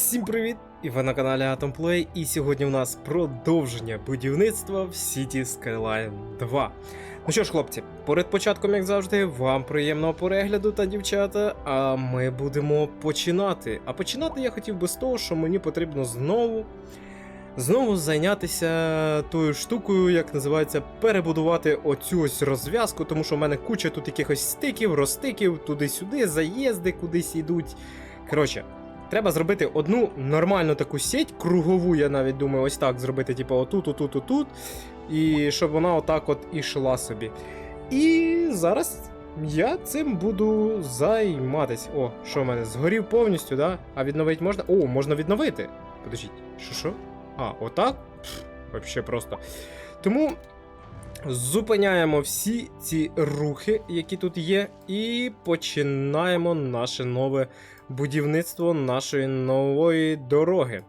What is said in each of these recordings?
Всім привіт! І ви на каналі AtomPlay, і сьогодні у нас продовження будівництва в City Skyline 2. Ну що ж, хлопці, перед початком, як завжди, вам приємного перегляду та дівчата, а ми будемо починати. А починати я хотів би з того, що мені потрібно знову. Знову зайнятися тою штукою, як називається, перебудувати оцю ось розв'язку, тому що в мене куча тут якихось стиків, розстиків, туди-сюди, заїзди кудись йдуть. Коротше, Треба зробити одну нормальну таку сеть, кругову, я навіть думаю, ось так зробити, типу, отут, отут, отут. І щоб вона отак от ішла собі. І зараз я цим буду займатися. О, що в мене? Згорів повністю, да? А відновити можна? О, можна відновити. Подождіть, що що? А, отак? Вообще просто. Тому зупиняємо всі ці рухи, які тут є, і починаємо наше нове будівництво нашої нової дороги.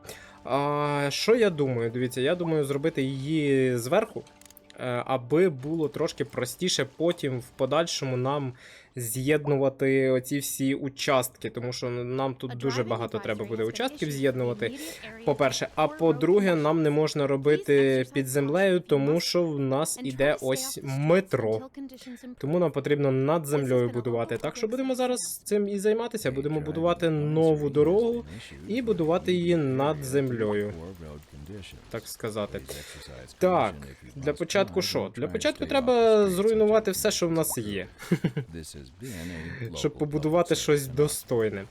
А, Що я думаю? Дивіться, я думаю зробити її зверху, е, аби було трошки простіше потім в подальшому нам з'єднувати оці всі участки, тому що нам тут дуже багато треба буде участків з'єднувати. По-перше, а по-друге, нам не можна робити під землею, тому що в нас іде ось метро. Тому нам потрібно над землею будувати. Так що будемо зараз цим і займатися. Будемо будувати нову дорогу і будувати її над землею, так сказати. Так, для початку що? Для початку треба зруйнувати все, що в нас є, щоб побудувати щось достойне.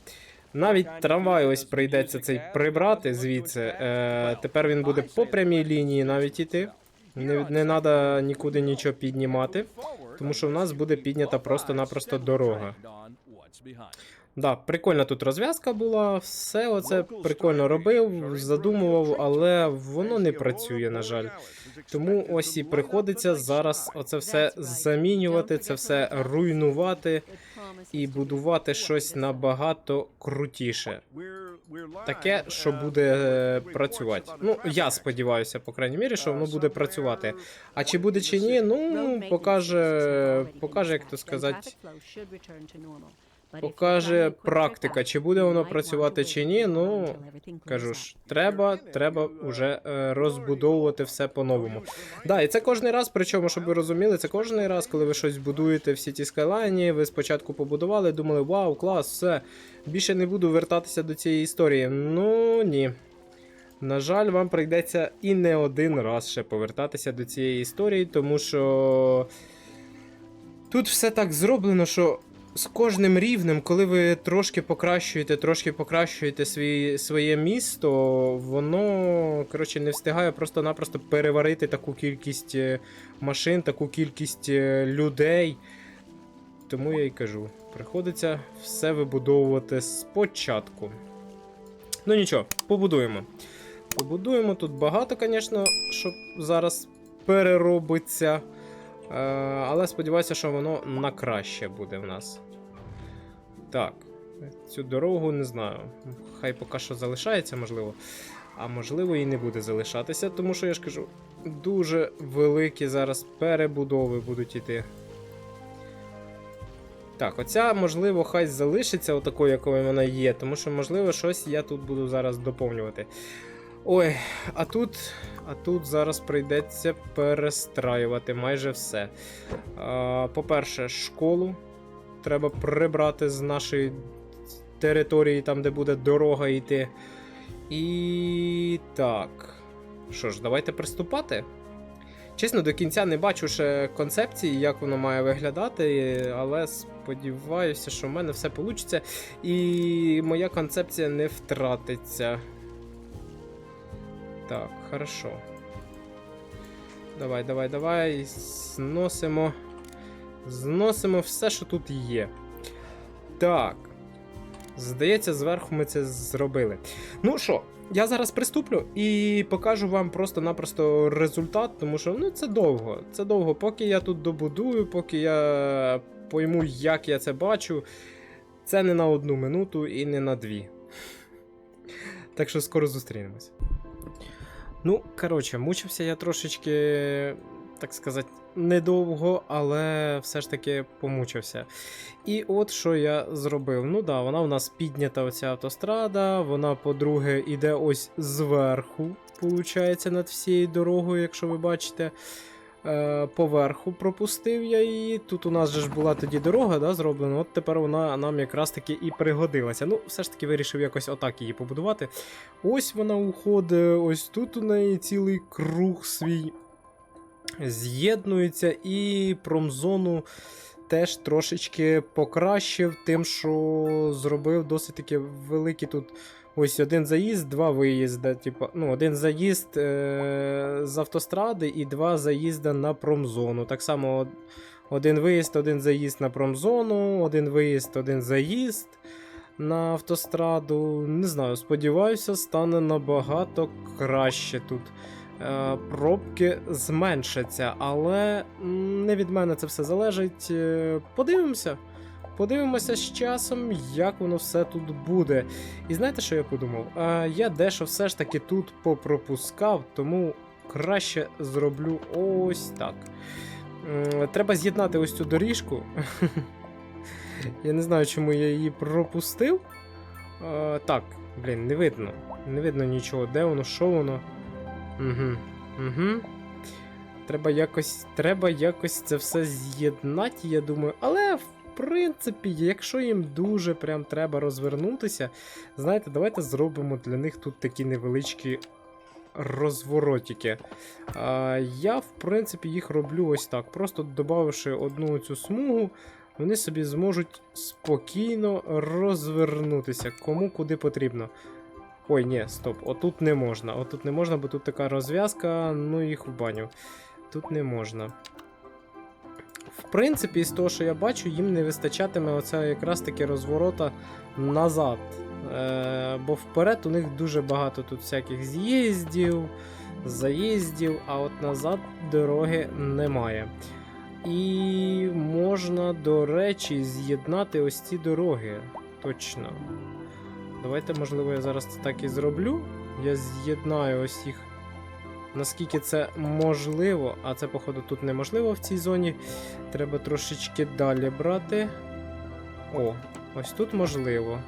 Навіть трамвай ось прийдеться цей прибрати звідси. Е, тепер він буде по прямій лінії навіть іти. Не, не треба нікуди нічого піднімати, тому що в нас буде піднята просто-напросто дорога. Да, прикольна тут розв'язка була, все оце прикольно робив, задумував, але воно не працює, на жаль. Тому ось і приходиться зараз оце все замінювати, це все руйнувати і будувати щось набагато крутіше. Таке, що буде працювати. Ну, я сподіваюся, по крайній мірі, що воно буде працювати. А чи буде чи ні, ну покаже, покаже, як то сказати. Покаже практика, чи буде воно працювати чи ні. Ну кажу ж, треба, треба вже е, розбудовувати все по-новому. Да, і це кожний раз, причому, щоб ви розуміли, це кожний раз, коли ви щось будуєте в Сіті Скайлайні, ви спочатку побудували, думали, вау, клас, все. Більше не буду вертатися до цієї історії. Ну ні. На жаль, вам прийдеться і не один раз ще повертатися до цієї історії, тому що тут все так зроблено, що з кожним рівнем, коли ви трошки покращуєте, трошки покращуєте свій, своє місто, воно коротше, не встигає просто-напросто переварити таку кількість е, машин, таку кількість е, людей. Тому я й кажу, приходиться все вибудовувати спочатку. Ну нічого, побудуємо. Побудуємо тут багато, звісно, щоб зараз переробиться. Е, але сподіваюся, що воно на краще буде в нас. Так, цю дорогу не знаю. Хай поки що залишається, можливо. А можливо і не буде залишатися, тому що я ж кажу, дуже великі зараз перебудови будуть іти. Так, оця, можливо, хай залишиться отакою, якою вона є, тому що, можливо, щось я тут буду зараз доповнювати. Ой, а тут а тут зараз прийдеться перестраювати майже все. По-перше, школу треба прибрати з нашої території, там, де буде дорога йти. І так. Що ж, давайте приступати. Чесно, до кінця не бачу ще концепції, як воно має виглядати, але сподіваюся, що в мене все вийде. І моя концепція не втратиться. Так, хорошо. Давай, давай, давай. Зносимо. Зносимо все, що тут є. Так. Здається, зверху ми це зробили. Ну що, я зараз приступлю і покажу вам просто-напросто результат, тому що ну, це довго. Це довго. Поки я тут добудую, поки я пойму, як я це бачу. Це не на одну минуту і не на дві. Так що скоро зустрінемось. Ну, коротше, мучився я трошечки так сказати, недовго, але все ж таки помучився. І от що я зробив. Ну да, вона у нас піднята оця автострада, вона, по-друге, іде ось зверху, виходить, над всією дорогою, якщо ви бачите. Е, поверху пропустив я її. Тут у нас же ж була тоді дорога да, зроблена, от тепер вона нам якраз таки і пригодилася. Ну, все ж таки вирішив якось отак її побудувати. Ось вона уходить, ось тут у неї цілий круг свій з'єднується, і промзону теж трошечки покращив, тим, що зробив досить таки великий тут. Ось один заїзд, два виїзди. Типу, ну, один заїзд е- з автостради і два заїзди на промзону. Так само один виїзд, один заїзд на промзону, один виїзд, один заїзд на автостраду. Не знаю, сподіваюся, стане набагато краще тут. Е, Пробки зменшаться, але не від мене це все залежить. Е, Подивимося. Подивимося з часом, як воно все тут буде. І знаєте, що я подумав? А, я дещо все ж таки тут попропускав, тому краще зроблю ось так. Треба з'єднати ось цю доріжку. Я не знаю, чому я її пропустив. Так, блін, не видно. Не видно нічого. Де воно, що воно? Угу. Угу. Треба якось, треба якось це все з'єднати, я думаю. Але принципі, якщо їм дуже прям треба розвернутися, знаєте, давайте зробимо для них тут такі невеличкі розворотики. А, я, в принципі, їх роблю ось так. Просто додавши одну цю смугу, вони собі зможуть спокійно розвернутися, кому куди потрібно. Ой, ні, стоп, отут не можна. Отут не можна, бо тут така розв'язка, ну їх в баню. Тут не можна. В принципі, з того, що я бачу, їм не вистачатиме оця якраз таки розворота назад. Е, бо вперед у них дуже багато тут всяких з'їздів, заїздів, а от назад дороги немає. І можна, до речі, з'єднати ось ці дороги. Точно. Давайте, можливо, я зараз це так і зроблю. Я з'єднаю ось їх наскільки це можливо, а це, походу, тут неможливо в цій зоні. Треба трошечки далі брати. О, ось тут можливо.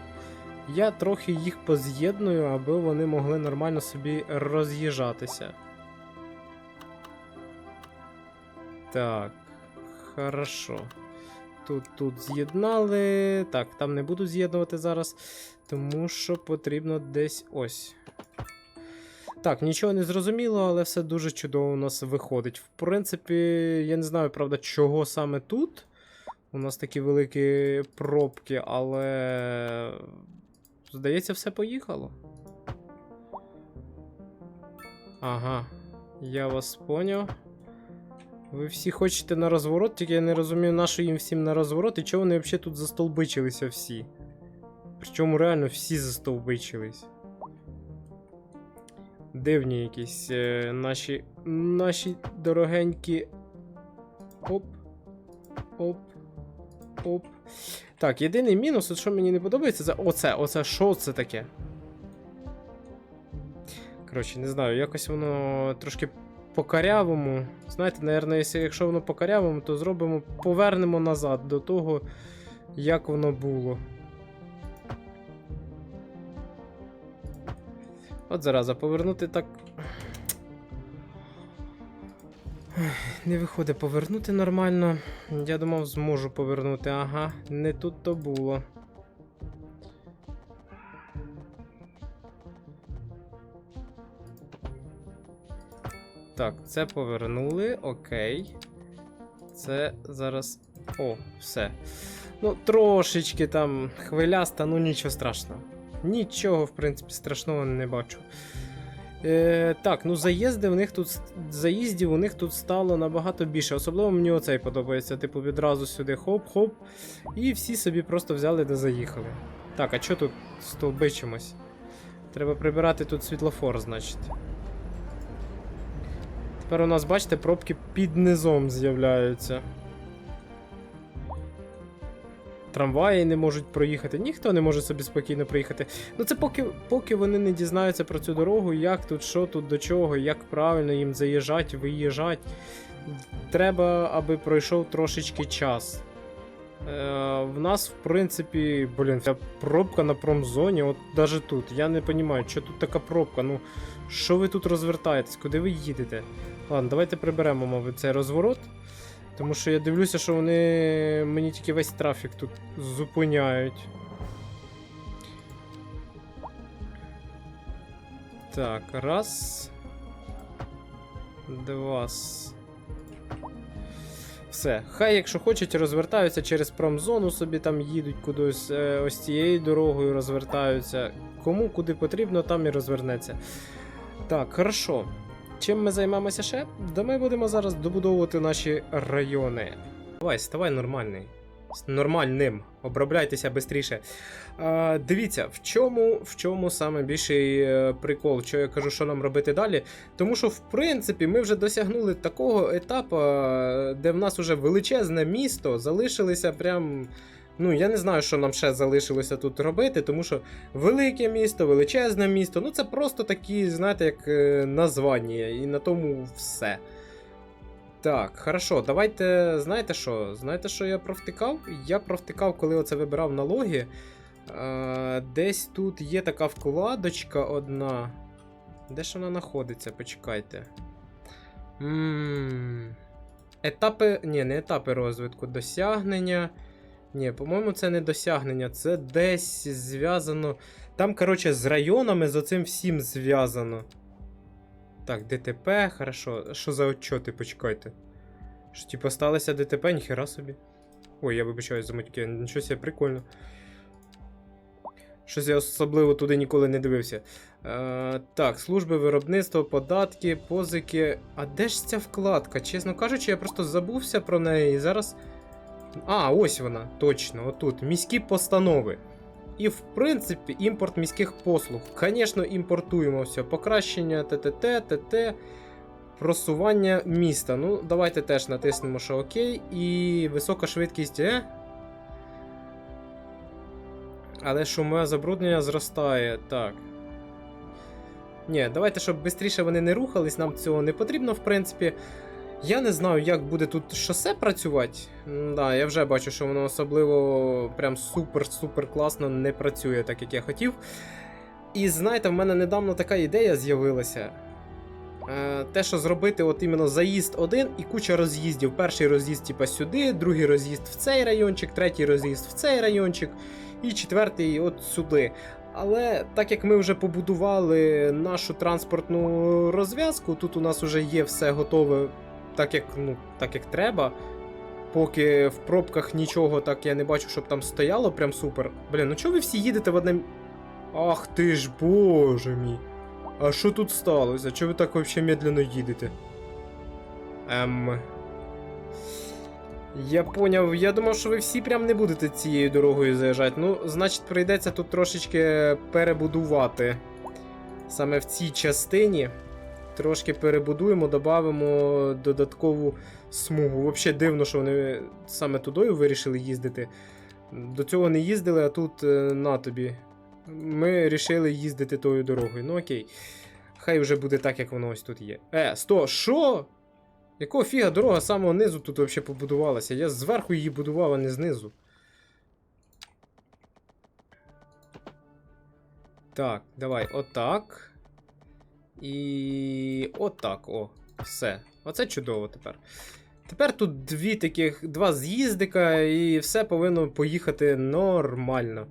Я трохи їх поз'єдную, аби вони могли нормально собі роз'їжджатися. Так, хорошо. Тут тут з'єднали. Так, там не буду з'єднувати зараз, тому що потрібно десь ось. Так, нічого не зрозуміло, але все дуже чудово у нас виходить. В принципі, я не знаю, правда, чого саме тут. У нас такі великі пробки, але. Здається, все поїхало. Ага, я вас поняв. Ви всі хочете на розворот, тільки я не розумію, на що їм всім на розворот і чого вони взагалі тут застолбичилися всі. Причому реально всі застовбичились. Дивні якісь е, наші наші дорогенькі. Оп. Оп. Оп. Так, єдиний мінус, от що мені не подобається, це оце, оце, що це таке? Коротше, не знаю, якось воно трошки по карявому. Знаєте, наверное, якщо, воно по карявому, то зробимо, повернемо назад до того, як воно було. От зараза, повернути так. Не виходить повернути нормально. Я думав, зможу повернути. Ага, не тут то було. Так, це повернули, окей. Це зараз. О, все. Ну, трошечки там хвиляста, ну нічого страшного. Нічого, в принципі, страшного не бачу. Е, Так, ну заїзди в них тут заїздів у них тут стало набагато більше. Особливо мені оцей подобається. Типу, відразу сюди хоп-хоп. І всі собі просто взяли да заїхали. Так, а що тут стовбичимось? Треба прибирати тут світлофор, значить. Тепер у нас, бачите, пробки під низом з'являються. Трамваї не можуть проїхати, ніхто не може собі спокійно проїхати. Ну це поки поки вони не дізнаються про цю дорогу, як тут, що тут, до чого, як правильно їм заїжджати, виїжджати. треба, аби пройшов трошечки час. Е, в нас, в принципі, блін, ця пробка на промзоні, от навіть тут. Я не розумію, що тут така пробка. Ну, що ви тут розвертаєтесь? Куди ви їдете? Ладно, давайте приберемо, мабуть, цей розворот. Тому що я дивлюся, що вони мені тільки весь трафік тут зупиняють. Так, раз. Два. Все. Хай, якщо хочуть, розвертаються через промзону, собі там їдуть кудись е, ось цією дорогою розвертаються. Кому куди потрібно, там і розвернеться. Так, хорошо. Чим ми займемося ще? Да ми будемо зараз добудовувати наші райони. Давай, ставай нормальний. Нормальним. Обробляйтеся швидше. Дивіться, в чому, в чому саме більший е, прикол, що я кажу, що нам робити далі. Тому що, в принципі, ми вже досягнули такого етапу, е, де в нас уже величезне місто, залишилися прям. Ну, я не знаю, що нам ще залишилося тут робити, тому що велике місто, величезне місто, ну це просто такі, знаєте, як е, названня, і на тому все. Так, хорошо, давайте. Знаєте що? Знаєте, що я провтикав? Я провтикав, коли оце вибирав налоги. Е, десь тут є така вкладочка одна. Де ж вона знаходиться? Почекайте. Ммм. Етапи. Ні, не етапи розвитку. Досягнення. Ні, по-моєму, це не досягнення, це десь зв'язано. Там, коротше, з районами з оцим всім зв'язано. Так, ДТП, хорошо. Що за отчоти, почекайте. Що, типу, сталося ДТП, ніхера собі. Ой, я вибачаюсь за матьки, нічого себе прикольно. Щось я особливо туди ніколи не дивився. Е, так, служби виробництва, податки, позики. А де ж ця вкладка? Чесно кажучи, я просто забувся про неї і зараз. А, ось вона, точно, отут. Міські постанови. І, в принципі, імпорт міських послуг. Звісно, імпортуємо все. Покращення ТТТ, ТТ, просування міста. Ну, давайте теж натиснемо, що окей. І висока швидкість. Е? Але шумове забруднення зростає. Так. Ні, давайте, щоб швидше вони не рухались, нам цього не потрібно, в принципі. Я не знаю, як буде тут шосе працювати. Да, я вже бачу, що воно особливо прям супер-супер класно не працює, так як я хотів. І знаєте, в мене недавно така ідея з'явилася. Е, те, що зробити от іменно заїзд один і куча роз'їздів. Перший роз'їзд, типа, сюди, другий роз'їзд в цей райончик, третій роз'їзд в цей райончик, і четвертий от сюди. Але так як ми вже побудували нашу транспортну розв'язку, тут у нас вже є все готове так, як, ну, так, як треба. Поки в пробках нічого так я не бачу, щоб там стояло прям супер. Блін, ну чого ви всі їдете в одному. Ах ти ж боже мій. А що тут сталося? Чого ви так взагалі медленно їдете? Ем. Я поняв, я думав, що ви всі прям не будете цією дорогою заїжджати. Ну, значить, прийдеться тут трошечки перебудувати. Саме в цій частині. Трошки перебудуємо, додамо додаткову смугу. Взагалі дивно, що вони саме тудою вирішили їздити. До цього не їздили, а тут е, на тобі. Ми вирішили їздити тою дорогою. Ну окей. Хай вже буде так, як воно ось тут є. Е, сто, що? Якого фіга дорога з самого низу тут взагалі побудувалася? Я зверху її будував, а не знизу. Так, давай, отак. І отак, о, все. Оце чудово тепер. Тепер тут дві таких, два з'їздика, і все повинно поїхати нормально.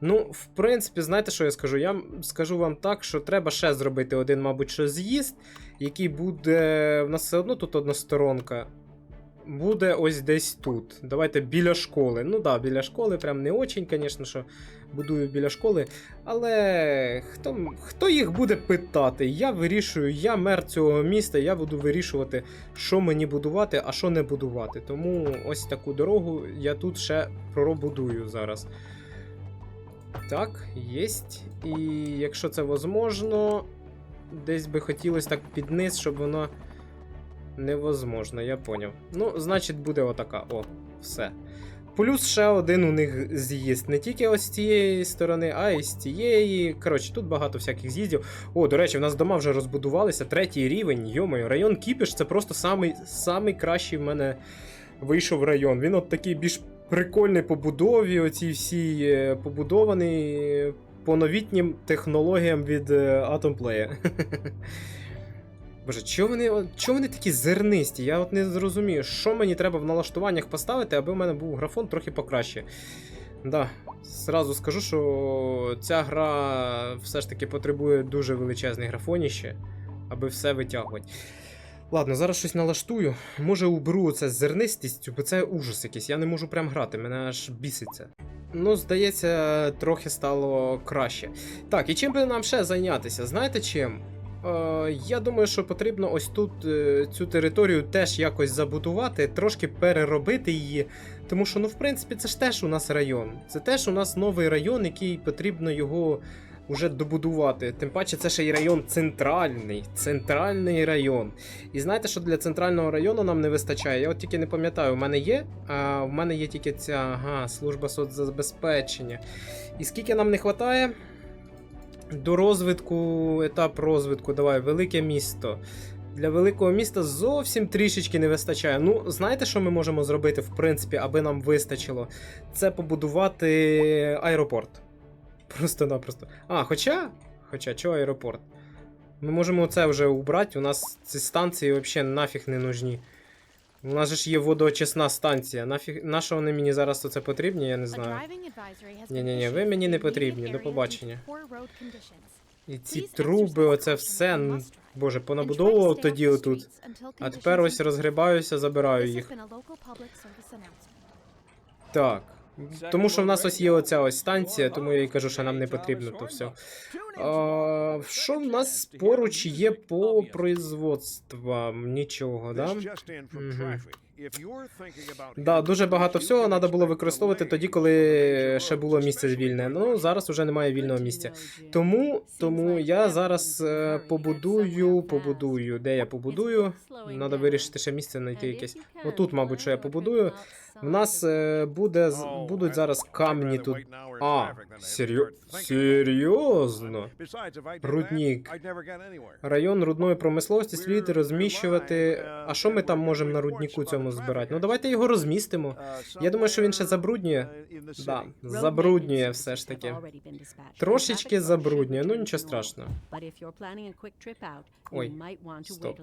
Ну, в принципі, знаєте, що я скажу? Я скажу вам так, що треба ще зробити один, мабуть, що з'їзд, який буде. В нас все одно тут одна сторонка. Буде ось десь тут. Давайте біля школи. Ну да, біля школи, прям не очень, звісно, що будую біля школи. Але хто, хто їх буде питати? Я вирішую, я мер цього міста, я буду вирішувати, що мені будувати, а що не будувати. Тому ось таку дорогу я тут ще пробудую зараз. Так, єсть. І якщо це возможно, десь би хотілося так під низ, щоб воно. Невозможно, я поняв. Ну, значить, буде отака. О, все. Плюс ще один у них з'їзд. Не тільки ось з цієї сторони, а й з цієї. Коротше, тут багато всяких з'їздів. О, до речі, в нас дома вже розбудувалися. Третій рівень. Йомаю, район Кіпіш це просто самий, самий кращий в мене вийшов район. Він от такий більш прикольний по будові, оці всі е, побудований по новітнім технологіям від е, Atomplay. Боже, чого вони, чого вони такі зернисті? Я от не зрозумію, що мені треба в налаштуваннях поставити, аби в мене був графон трохи покраще. Да, зразу скажу, що ця гра все ж таки потребує дуже величезний графоніще, аби все витягувати. Ладно, зараз щось налаштую. Може уберу це зернистістю, бо це ужас якийсь. Я не можу прям грати, мене аж біситься. Ну, здається, трохи стало краще. Так, і чим би нам ще зайнятися? Знаєте чим? Е, я думаю, що потрібно ось тут е, цю територію теж якось забудувати, трошки переробити її. Тому що, ну, в принципі, це ж теж у нас район. Це теж у нас новий район, який потрібно його вже добудувати. Тим паче, це ще й район центральний. Центральний район. І знаєте, що для центрального району нам не вистачає? Я от тільки не пам'ятаю, в мене є. А в мене є тільки ця ага, служба соцзабезпечення. І скільки нам не вистачає? До розвитку, етап розвитку, давай, велике місто. Для великого міста зовсім трішечки не вистачає. Ну, знаєте, що ми можемо зробити, в принципі, аби нам вистачило? Це побудувати аеропорт. Просто-напросто. А, хоча. Хоча, чого аеропорт? Ми можемо це вже убрати, у нас ці станції взагалі нафіг не нужні. У нас же ж є водоочисна станція. Нафіг, на що вони мені зараз це потрібні, я не знаю. Ні-ні-ні, ви мені не потрібні. До побачення. І ці труби, оце все. Боже, понабудовував тоді отут. А тепер ось розгрібаюся, забираю їх. Так. Тому що в нас ось є оця ось станція, тому я і кажу, що нам не потрібно то все. А, що в нас поруч є по производствам? Нічого, да? Мгм. Да, дуже багато всього треба було використовувати тоді, коли ще було місце вільне. Ну зараз вже немає вільного місця. Тому, тому я зараз е, побудую, побудую. Де я побудую? Треба вирішити ще місце знайти якесь. Отут, мабуть, що я побудую. В нас е, буде з- будуть зараз камні тут. А, серйо... серйозно? Руднік. Район рудної промисловості слід розміщувати. А що ми там можемо на рудніку цьому збирати? Ну давайте його розмістимо. Я думаю, що він ще забруднює. Да, забруднює все ж таки. Трошечки забруднює, ну нічого страшного. Ой, стоп.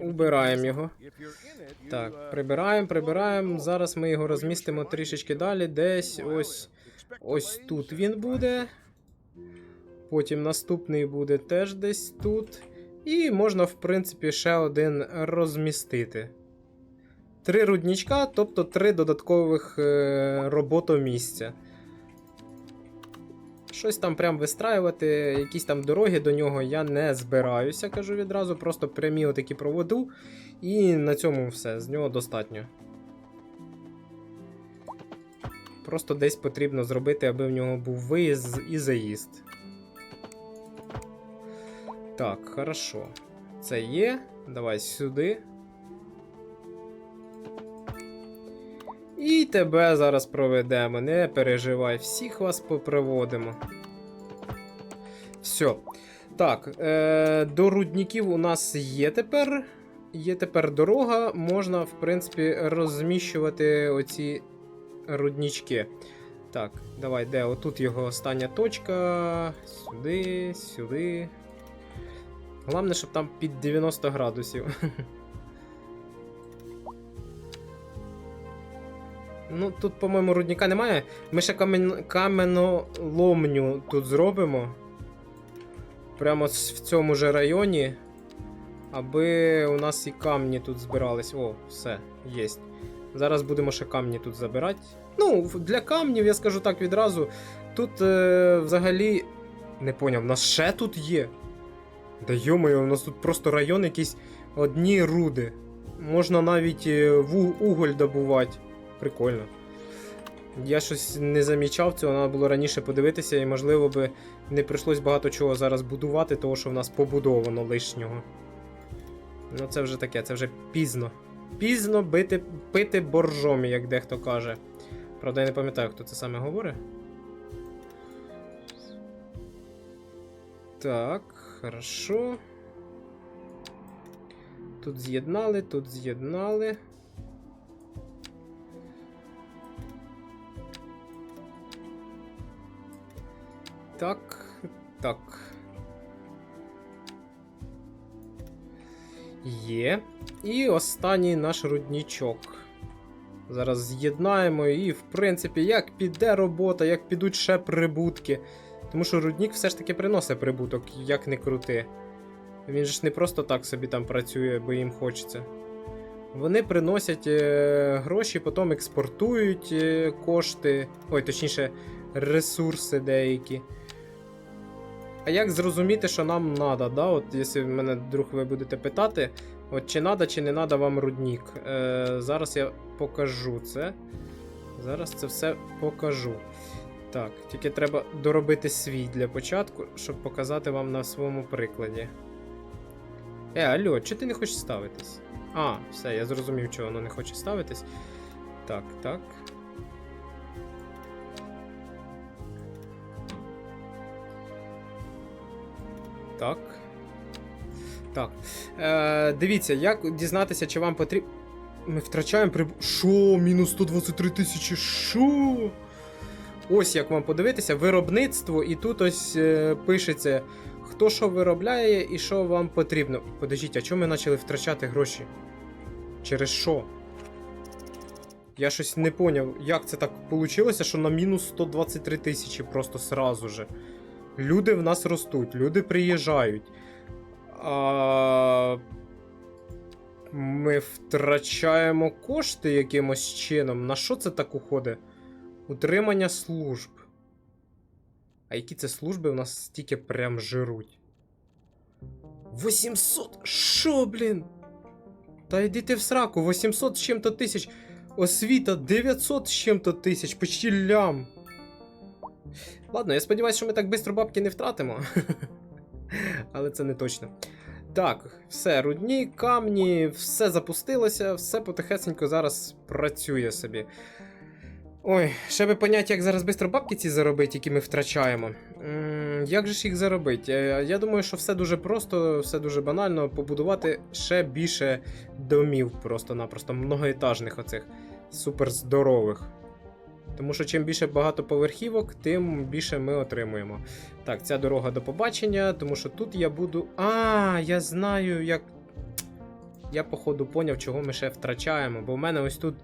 Убираємо його. Так, прибираємо, прибираємо. Зараз ми його розмістимо трішечки далі. Десь ось ось тут він буде. Потім наступний буде теж десь тут. І можна, в принципі, ще один розмістити. Три руднічка, тобто три додаткових е, роботомісця. Щось там прям вистраювати, якісь там дороги до нього я не збираюся, кажу відразу. Просто прямі отакі проводу. І на цьому все, з нього достатньо. Просто десь потрібно зробити, аби в нього був виїзд і заїзд. Так, хорошо. Це є. Давай сюди. І тебе зараз проведемо. Не переживай, всіх вас попроводимо. Все. Так, е, до рудників у нас є тепер. Є тепер дорога, можна, в принципі, розміщувати оці руднички. Так, давай, де? Отут його остання точка. Сюди, сюди. Головне, щоб там під 90 градусів. Ну, тут, по-моєму, рудника немає. Ми ще камен... каменоломню тут зробимо. Прямо в цьому же районі. Аби у нас і камні тут збирались. О, все, єсть. Зараз будемо ще камні тут забирати. Ну, для камнів, я скажу так відразу. Тут е, взагалі. Не поняв, у нас ще тут є. Да йомаю, у нас тут просто район якийсь одні руди. Можна навіть е, ву- уголь добувати. Прикольно. Я щось не замічав цього, треба було раніше подивитися, і можливо би не прийшлось багато чого зараз будувати, того що в нас побудовано лишнього. Ну це вже таке, це вже пізно. Пізно бити, пити боржомі, як дехто каже. Правда, я не пам'ятаю, хто це саме говорить. Так, хорошо. Тут з'єднали, тут з'єднали. Так, так. Є. І останній наш руднічок. Зараз з'єднаємо і, в принципі, як піде робота, як підуть ще прибутки. Тому що руднік все ж таки приносить прибуток, як не крути. Він ж не просто так собі там працює, бо їм хочеться. Вони приносять е, гроші, потім експортують е, кошти, ой, точніше, ресурси деякі. А як зрозуміти, що нам треба, да? От якщо мене вдруг ви будете питати, от чи треба, чи не треба вам руднік. Е, зараз я покажу це. Зараз це все покажу. Так, тільки треба доробити свій для початку, щоб показати вам на своєму прикладі. Е, алло, чи ти не хочеш ставитись? А, все, я зрозумів, чого воно не хоче ставитись. Так, так. Так. Так. Е, дивіться, як дізнатися, чи вам потрібно. Ми втрачаємо приб... Шо? Мінус 123 тисячі. Шо? Ось як вам подивитися, виробництво, і тут ось е, пишеться, хто що виробляє і що вам потрібно. Подождіть, а чому ми почали втрачати гроші? Через що? Я щось не поняв, як це так вийшло, що на мінус 123 тисячі просто сразу же. Люди в нас ростуть, люди приїжджають. А... Ми втрачаємо кошти якимось чином. На що це так уходить? Утримання служб. А які це служби у нас стільки прям жируть? 800! Що, блін? Та йди ти в сраку, 800 з чим-то тисяч. Освіта 900 з чим-то тисяч, почти лям. Ладно, я сподіваюся, що ми так швидко бабки не втратимо. Але це не точно. Так, все, рудні, камні, все запустилося, все потихесенько зараз працює собі. Ой, ще би поняти, як зараз швидко бабки ці заробити, які ми втрачаємо. М, як же ж їх заробити? Е, Я думаю, що все дуже просто, все дуже банально. Побудувати ще більше домів, просто-напросто многоетажних оцих супер здорових. Тому що чим більше багатоповерхівок, тим більше ми отримуємо. Так, ця дорога до побачення, тому що тут я буду. А, я знаю, як. Я, походу, поняв, чого ми ще втрачаємо. Бо в мене ось тут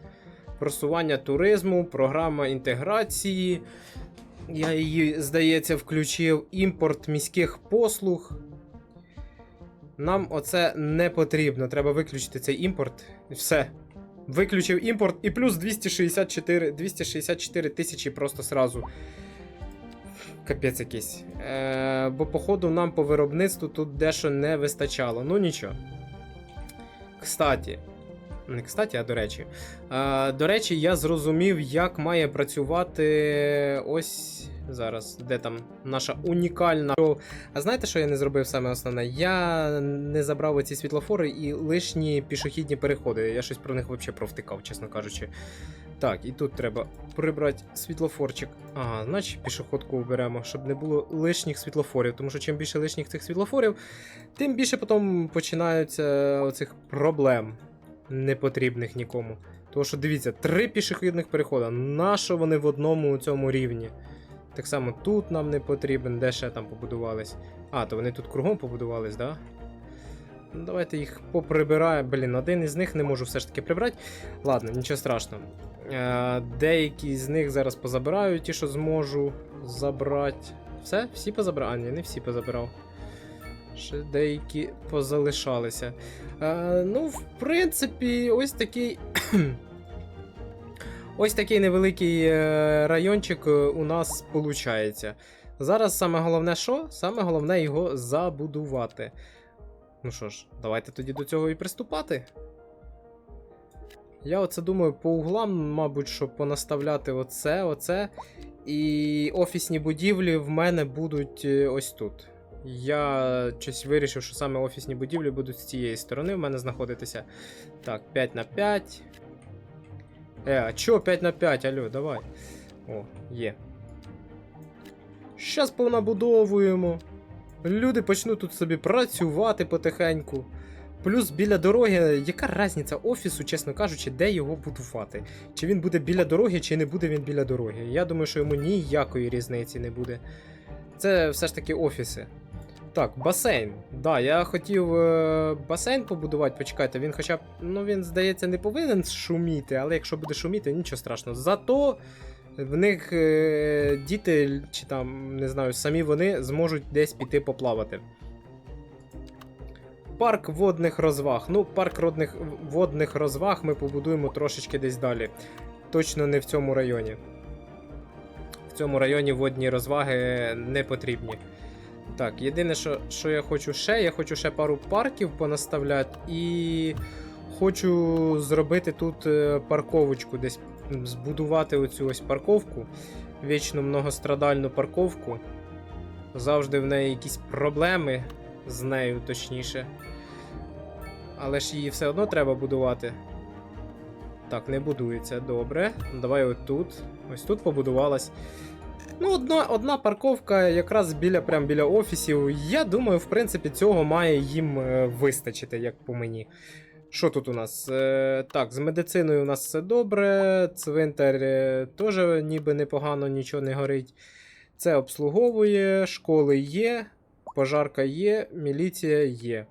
просування туризму, програма інтеграції. Я її, здається, включив імпорт міських послуг. Нам оце не потрібно. Треба виключити цей імпорт. І все. Виключив імпорт і плюс 264 264 тисячі просто сразу. Капець якийсь. Е, бо, походу, нам по виробництву тут дещо не вистачало. Ну нічого. Кстаті. Не кстаті, а до речі. Е, до речі, я зрозумів, як має працювати ось. Зараз, де там наша унікальна. А знаєте, що я не зробив саме основне? Я не забрав оці світлофори і лишні пішохідні переходи. Я щось про них взагалі провтикав, чесно кажучи. Так, і тут треба прибрати світлофорчик. Ага, значить пішоходку оберемо, щоб не було лишніх світлофорів. Тому що чим більше лишніх цих світлофорів, тим більше потім починаються оцих проблем непотрібних нікому. Тому що дивіться, три пішохідних переходи. Нащо вони в одному цьому рівні? Так само тут нам не потрібен, де ще там побудувались. А, то вони тут кругом побудувались, да? Ну, давайте їх поприбираємо. Блін, один із них не можу все ж таки прибрати. Ладно, нічого страшного. Е, деякі з них зараз позабираю, ті, що зможу забрати. Все? Всі позабрав? А, ні, не всі позабирав. Ще деякі позалишалися. Е, ну, в принципі, ось такий. Ось такий невеликий е, райончик е, у нас виходить. Зараз саме головне що? Саме головне його забудувати. Ну що ж, давайте тоді до цього і приступати. Я оце думаю, по углам, мабуть, щоб понаставляти оце, оце. І офісні будівлі в мене будуть е, ось тут. Я щось вирішив, що саме офісні будівлі будуть з цієї сторони в мене знаходитися. Так, 5 на 5. Е, а чо 5 на 5, алло, давай. О, є. Щас понабудовуємо. Люди почнуть тут собі працювати потихеньку. Плюс біля дороги, яка різниця офісу, чесно кажучи, де його будувати? Чи він буде біля дороги, чи не буде він біля дороги? Я думаю, що йому ніякої різниці не буде. Це все ж таки офіси. Так, басейн. Да, я хотів е, басейн побудувати, почекайте, він хоча б, ну він, здається, не повинен шуміти, але якщо буде шуміти, нічого страшного. Зато в них е, діти, чи там, не знаю, самі вони зможуть десь піти поплавати. Парк водних розваг. Ну, парк родних, водних розваг ми побудуємо трошечки десь далі. Точно не в цьому районі. В цьому районі водні розваги не потрібні. Так, єдине, що, що я хочу ще, я хочу ще пару парків понаставляти і хочу зробити тут е, парковочку, десь збудувати оцю ось парковку, вічно многострадальну парковку. Завжди в неї якісь проблеми з нею, точніше. Але ж її все одно треба будувати. Так, не будується, добре. Давай отут. Ось тут побудувалась. Ну, одна, одна парковка якраз біля, прям біля офісів. Я думаю, в принципі, цього має їм е, вистачити, як по мені. Що тут у нас? Е, так, з медициною у нас все добре. Цвинтар е, теж ніби непогано, нічого не горить. Це обслуговує, школи є, пожарка є, міліція є.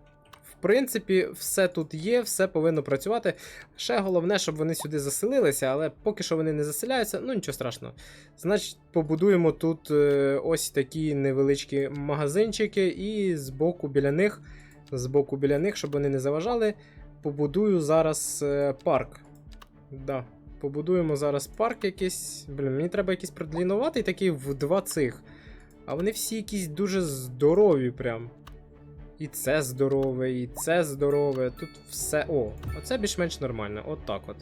В принципі, все тут є, все повинно працювати. Ще головне, щоб вони сюди заселилися, але поки що вони не заселяються, ну нічого страшного. Значить, побудуємо тут е, ось такі невеличкі магазинчики, і збоку біля них, збоку біля них, щоб вони не заважали, побудую зараз е, парк. Да, побудуємо зараз парк якийсь. Блін, мені треба якийсь продлінуватий такий в два цих. А вони всі якісь дуже здорові прям. І це здорове, і це здорове. Тут все. О, оце більш-менш нормально. От так от.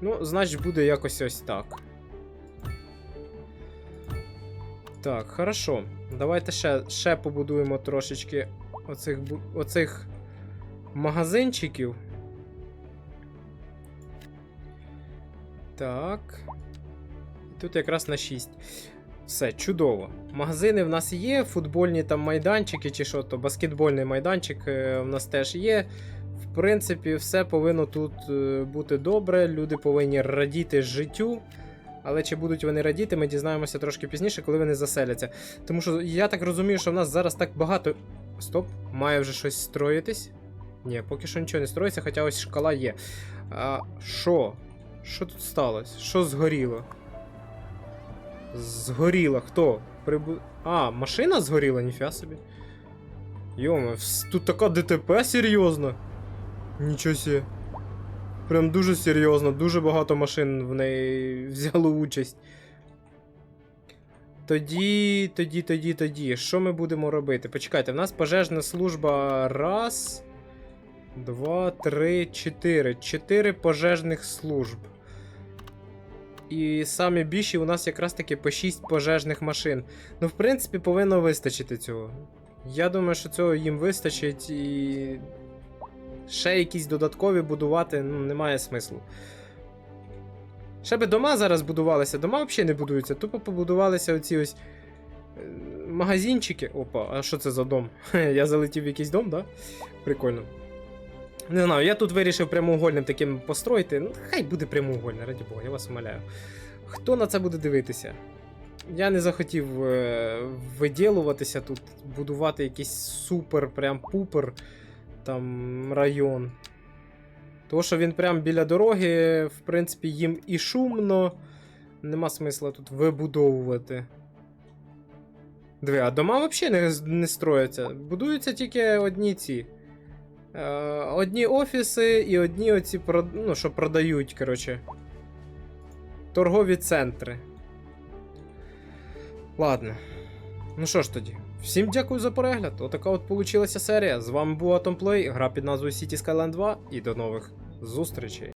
Ну, значить, буде якось ось так. Так, хорошо. Давайте ще, ще побудуємо трошечки оцих, оцих магазинчиків. Так. Тут якраз на 6. Все, чудово. Магазини в нас є, футбольні там майданчики чи що, то баскетбольний майданчик е, в нас теж є. В принципі, все повинно тут е, бути добре. Люди повинні радіти життю. Але чи будуть вони радіти, ми дізнаємося трошки пізніше, коли вони заселяться. Тому що я так розумію, що в нас зараз так багато. Стоп, має вже щось строїтись. Ні, поки що нічого не строїться, хоча ось шкала є. А що? Що тут сталося? Що згоріло? Згоріла хто? Прибу... А, машина згоріла, ніфіга собі. Йома, тут така ДТП серйозна. Нічого сі. Прям дуже серйозно, дуже багато машин в неї взяло участь. Тоді, тоді, тоді, тоді. Що ми будемо робити? Почекайте, в нас пожежна служба. Раз. Два, три, чотири. Чотири пожежних служб. І самі більші у нас якраз таки по 6 пожежних машин. Ну, в принципі, повинно вистачити цього. Я думаю, що цього їм вистачить і. Ще якісь додаткові будувати ну, немає смислу. Ще би дома зараз будувалися, дома взагалі не будуються. Тупо побудувалися оці ось е, магазинчики. Опа, а що це за дом? Я залетів в якийсь дом, да? Прикольно. Не знаю, я тут вирішив прямоугольним таким построїти. Ну, хай буде прямоугольне, раді Бога, я вас умоляю. Хто на це буде дивитися? Я не захотів е, виділуватися тут, будувати якийсь супер, прям пупер там район. Тому що він прям біля дороги, в принципі, їм і шумно. Нема смисла тут вибудовувати. Диви, а дома взагалі не, не строяться. Будуються тільки одні ці. Е, одні офіси і одні оці, ну, що продають, коротше. Торгові центри. Ладно. Ну що ж тоді, всім дякую за перегляд. Отака от получилася серія. З вами був Atomplay, гра під назвою City Skyline 2 і до нових зустрічей.